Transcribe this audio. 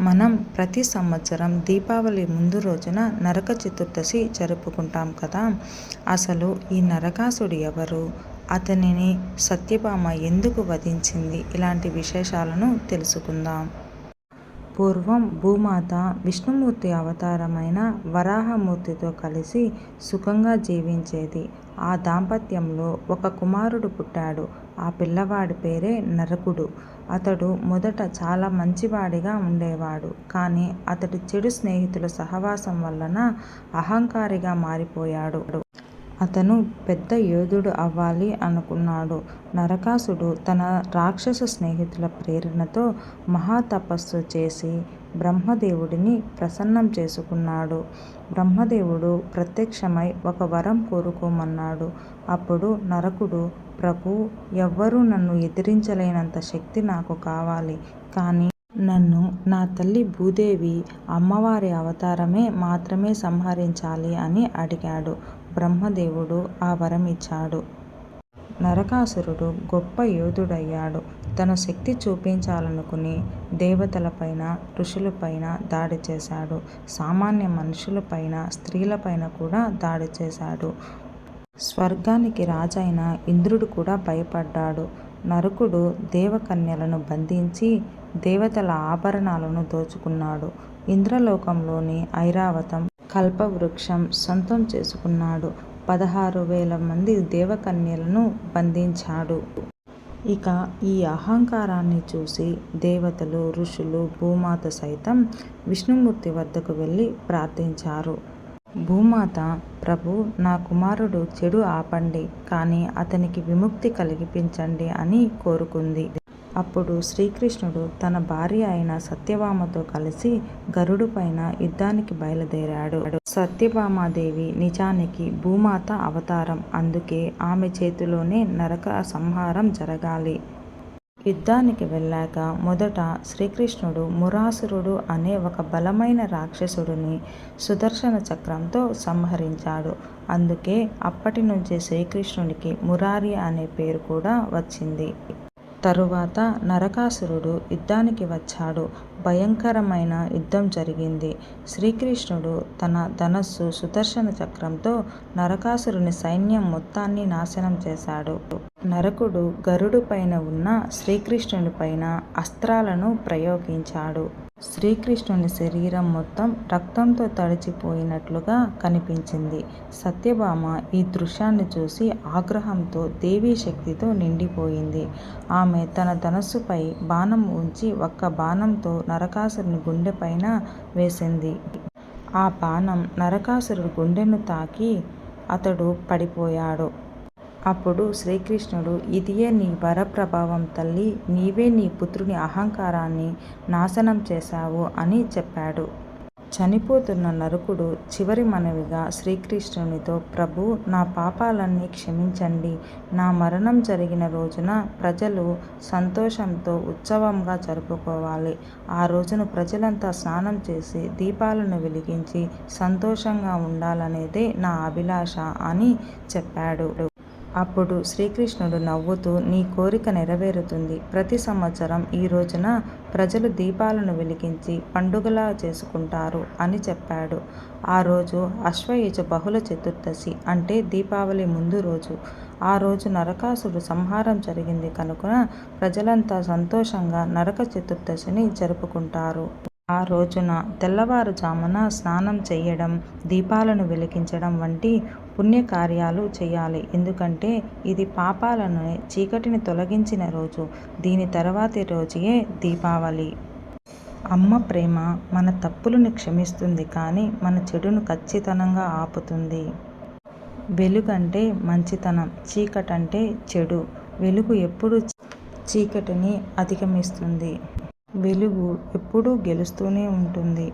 మనం ప్రతి సంవత్సరం దీపావళి ముందు రోజున నరక చతుర్దశి జరుపుకుంటాం కదా. అసలు ఈ నరకాసుడు ఎవరు? అతనిని సత్యభామ ఎందుకు వధించింది? ఇలాంటి విశేషాలను తెలుసుకుందాం. పూర్వం భూమాత విష్ణుమూర్తి అవతారమైన వరాహమూర్తితో కలిసి సుఖంగా జీవించేది. ఆ దాంపత్యంలో ఒక కుమారుడు పుట్టాడు. ఆ పిల్లవాడి పేరే నరకుడు. అతడు మొదట చాలా మంచివాడిగా ఉండేవాడు. కానీ అతడి చెడు స్నేహితుల సహవాసం వలన అహంకారిగా మారిపోయాడు. అతను పెద్ద యోధుడు అవ్వాలి అనుకున్నాడు. నరకాసుడు తన రాక్షస స్నేహితుల ప్రేరణతో మహాతపస్సు చేసి బ్రహ్మదేవుడిని ప్రసన్నం చేసుకున్నాడు. బ్రహ్మదేవుడు ప్రత్యక్షమై ఒక వరం కోరుకోమన్నాడు. అప్పుడు నరకుడు ప్రభు ఎవ్వరూ నన్ను ఎదిరించలేనంత శక్తి నాకు కావాలి. కానీ నన్ను నా తల్లి భూదేవి అమ్మవారి అవతారమే మాత్రమే సంహరించాలి అని అడిగాడు. బ్రహ్మదేవుడు ఆ వరం ఇచ్చాడు. నరకాసురుడు గొప్ప యోధుడయ్యాడు. తన శక్తి చూపించాలనుకుని దేవతలపైన ఋషులపైన దాడి చేశాడు. సామాన్య మనుషులపైన స్త్రీలపైన కూడా దాడి చేశాడు. స్వర్గానికి రాజైన ఇంద్రుడు కూడా భయపడ్డాడు. నరకుడు దేవకన్యలను బంధించి దేవతల ఆభరణాలను దోచుకున్నాడు. ఇంద్రలోకంలోని ఐరావతం కల్పవృక్షం సొంతం చేసుకున్నాడు. పదహారు వేల మంది దేవకన్యలను బంధించాడు. ఇక ఈ అహంకారాన్ని చూసి దేవతలు ఋషులు భూమాత సైతం విష్ణుమూర్తి వద్దకు వెళ్ళి ప్రార్థించారు. భూమాత ప్రభు నా కుమారుడు చెడు ఆపండి కానీ అతనికి విముక్తి కలిగిపించండి అని కోరుకుంది. అప్పుడు శ్రీకృష్ణుడు తన భార్య అయిన సత్యభామతో కలిసి గరుడు పైన యుద్ధానికి బయలుదేరాడు. సత్యభామాదేవి నిజానికి భూమాత అవతారం. అందుకే ఆమె చేతిలోనే నరక సంహారం జరగాలి. యుద్ధానికి వెళ్ళాక మొదట శ్రీకృష్ణుడు మురాసురుడు అనే ఒక బలమైన రాక్షసుడిని సుదర్శన చక్రంతో సంహరించాడు. అందుకే అప్పటి నుంచి శ్రీకృష్ణుడికి మురారి అనే పేరు కూడా వచ్చింది. తరువాత నరకాసురుడు యుద్ధానికి వచ్చాడు. భయంకరమైన యుద్ధం జరిగింది. శ్రీకృష్ణుడు తన ధనస్సు సుదర్శన చక్రంతో నరకాసురుని సైన్యం మొత్తాన్ని నాశనం చేశాడు. నరకుడు గరుడు పైన ఉన్న శ్రీకృష్ణుని పైన అస్త్రాలను ప్రయోగించాడు. శ్రీకృష్ణుని శరీరం మొత్తం రక్తంతో తడిచిపోయినట్లుగా కనిపించింది. సత్యభామ ఈ దృశ్యాన్ని చూసి ఆగ్రహంతో దేవీ శక్తితో నిండిపోయింది. ఆమె తన ధనస్సుపై బాణం ఉంచి ఒక్క బాణంతో నరకాసురుని గుండెపైన వేసింది. ఆ బాణం నరకాసురుడి గుండెను తాకి అతడు పడిపోయాడు. అప్పుడు శ్రీకృష్ణుడు ఇదియే నీ వరప్రభావం తల్లి నీవే నీ పుత్రుని అహంకారాన్ని నాశనం చేశావు అని చెప్పాడు. చనిపోతున్న నరకుడు చివరి మనవిగా శ్రీకృష్ణునితో ప్రభు నా పాపాలన్నీ క్షమించండి. నా మరణం జరిగిన రోజున ప్రజలు సంతోషంతో ఉత్సవంగా జరుపుకోవాలి. ఆ రోజున ప్రజలంతా స్నానం చేసి దీపాలను వెలిగించి సంతోషంగా ఉండాలనేదే నా అభిలాష అని చెప్పాడు. అప్పుడు శ్రీకృష్ణుడు నవ్వుతూ నీ కోరిక నెరవేరుతుంది. ప్రతి సంవత్సరం ఈ రోజున ప్రజలు దీపాలను వెలిగించి పండుగలా చేసుకుంటారు అని చెప్పాడు. ఆ రోజు అశ్వయుజ బహుళ చతుర్దశి అంటే దీపావళి ముందు రోజు. ఆ రోజు నరకాసుడు సంహారం జరిగింది కనుక ప్రజలంతా సంతోషంగా నరక చతుర్దశిని జరుపుకుంటారు. ఆ రోజున తెల్లవారుజామున స్నానం చేయడం దీపాలను వెలిగించడం వంటి పుణ్యకార్యాలు చేయాలి. ఎందుకంటే ఇది పాపాలను చీకటిని తొలగించిన రోజు దీని తర్వాతి రోజే దీపావళి. అమ్మ ప్రేమ మన తప్పులను క్షమిస్తుంది కానీ మన చెడును ఖచ్చితంగా ఆపుతుంది. వెలుగంటే మంచితనం చీకటంటే చెడు. వెలుగు ఎప్పుడు చీకటిని అధిగమిస్తుంది. వెలుగు ఎప్పుడూ గెలుస్తూనే ఉంటుంది.